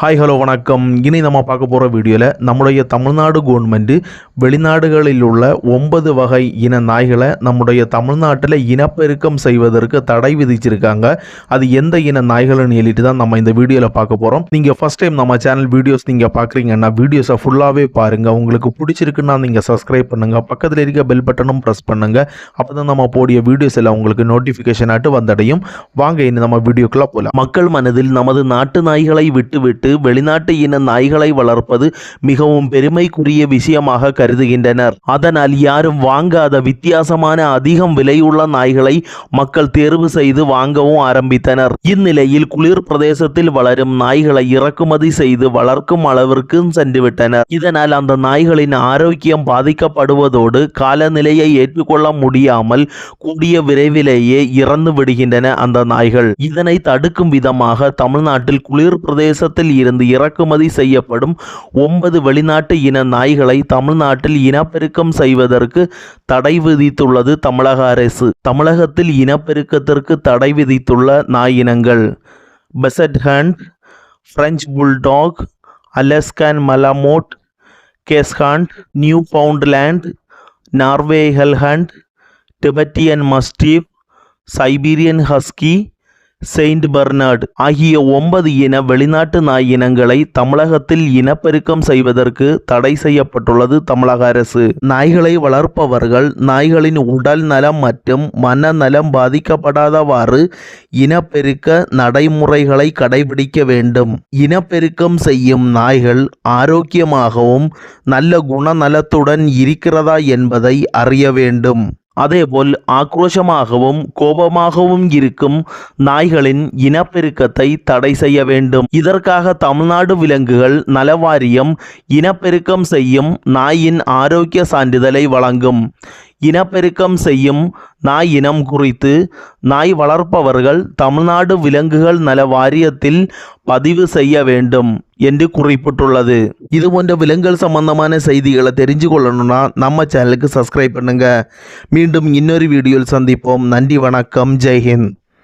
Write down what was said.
Hi hello வணக்கம். இனி நம்ம பார்க்க போகிற வீடியோவில் நம்முடைய தமிழ்நாடு கவர்மெண்ட்டு வெளிநாடுகளில் உள்ள ஒன்பது வகை இன நாய்களை நம்முடைய தமிழ்நாட்டில் இனப்பெருக்கம் செய்வதற்கு தடை விதிச்சிருக்காங்க. அது எந்த இன நாய்கள்னு எழுதிட்டு தான் நம்ம இந்த வீடியோவில் பார்க்க போகிறோம் நீங்கள் ஃபஸ்ட் டைம் நம்ம சேனல் வீடியோஸ் நீங்கள் பார்க்குறீங்கன்னா வீடியோஸை ஃபுல்லாகவே பாருங்கள் உங்களுக்கு பிடிச்சிருக்குன்னா நீங்கள் சப்ஸ்கிரைப் பண்ணுங்கள் பக்கத்தில் இருக்க பெல் பட்டனும் ப்ரெஸ் பண்ணுங்கள் அப்போ தான் நம்ம போடிய வீடியோஸ் எல்லாம் உங்களுக்கு நோட்டிஃபிகேஷன் ஆட்டு வந்தடையும். வாங்க இனி நம்ம வீடியோக்குள்ளே போகலாம் மக்கள் மனதில் நமது நாட்டு நாய்களை விட்டு விட்டு விட்டுவிட்டு வெளிநாட்டு இன நாய்களை வளர்ப்பது மிகவும் பெருமைக்குரிய விஷயமாக கருதுகின்றனர். அதனால் யாரும் வாங்காத வித்தியாசமான அதிகம் விலையுள்ள நாய்களை மக்கள் தேர்வு செய்து வாங்கவும் ஆரம்பித்தனர். இந்நிலையில் குளிர் பிரதேசத்தில் வளரும் நாய்களை இறக்குமதி செய்து வளர்க்கும் அளவிற்கு சென்றுவிட்டனர். இதனால் அந்த நாய்களின் ஆரோக்கியம் பாதிக்கப்படுவதோடு காலநிலையை ஏற்றுக்கொள்ள முடியாமல் கூடிய விரைவிலேயே இறந்து விடுகின்றன அந்த நாய்கள். இதனை தடுக்கும் விதமாக தமிழ்நாட்டில் குளிர் பிரதேசத்தில் இருந்து இறக்குமதி செய்யப்படும் ஒன்பது வெளிநாட்டு இன நாய்களை தமிழ்நாட்டில் இனப்பெருக்கம் செய்வதற்கு தடை விதித்துள்ளது தமிழக அரசு. தமிழகத்தில் இனப்பெருக்கத்திற்கு தடை விதித்துள்ள நாய் இனங்கள் basset hound French bulldog Alaskan malamute keeshond Newfoundland Norway elkhound Tibetan mastiff Siberian husky Saint Bernard ஆகிய ஒன்பது இன வெளிநாட்டு நாய் இனங்களை தமிழகத்தில் இனப்பெருக்கம் செய்வதற்கு தடை செய்யப்பட்டுள்ளது தமிழக அரசு. நாய்களை வளர்ப்பவர்கள் நாய்களின் உடல் நலம் மற்றும் மனநலம் பாதிக்கப்படாதவாறு இனப்பெருக்க நடைமுறைகளை கடைபிடிக்க வேண்டும். இனப்பெருக்கம் செய்யும் நாய்கள் ஆரோக்கியமாகவும் நல்ல குணநலத்துடன் இருக்கிறதா என்பதை அறிய வேண்டும். அதேபோல் ஆக்ரோஷமாகவும் கோபமாகவும் இருக்கும் நாய்களின் இனப்பெருக்கத்தை தடை செய்ய வேண்டும். இதற்காக தமிழ்நாடு விலங்குகள் நலவாரியம் இனப்பெருக்கம் செய்யும் நாயின் ஆரோக்கிய சான்றிதழை வழங்கும். இனப்பெருக்கம் செய்யும் நாய் இனம் குறித்து நாய் வளர்ப்பவர்கள் தமிழ்நாடு விலங்குகள் நல வாரியத்தில் பதிவு செய்ய வேண்டும். என்று குறிப்பிட்டுள்ளது. இது போன்ற விலங்குகள் சம்பந்தமான செய்திகளை தெரிஞ்சு கொள்ளணும்னா நம்ம சேனலுக்கு சப்ஸ்கிரைப் பண்ணுங்க. மீண்டும் இன்னொரு வீடியோவில் சந்திப்போம். நன்றி வணக்கம். ஜெய்ஹிந்த்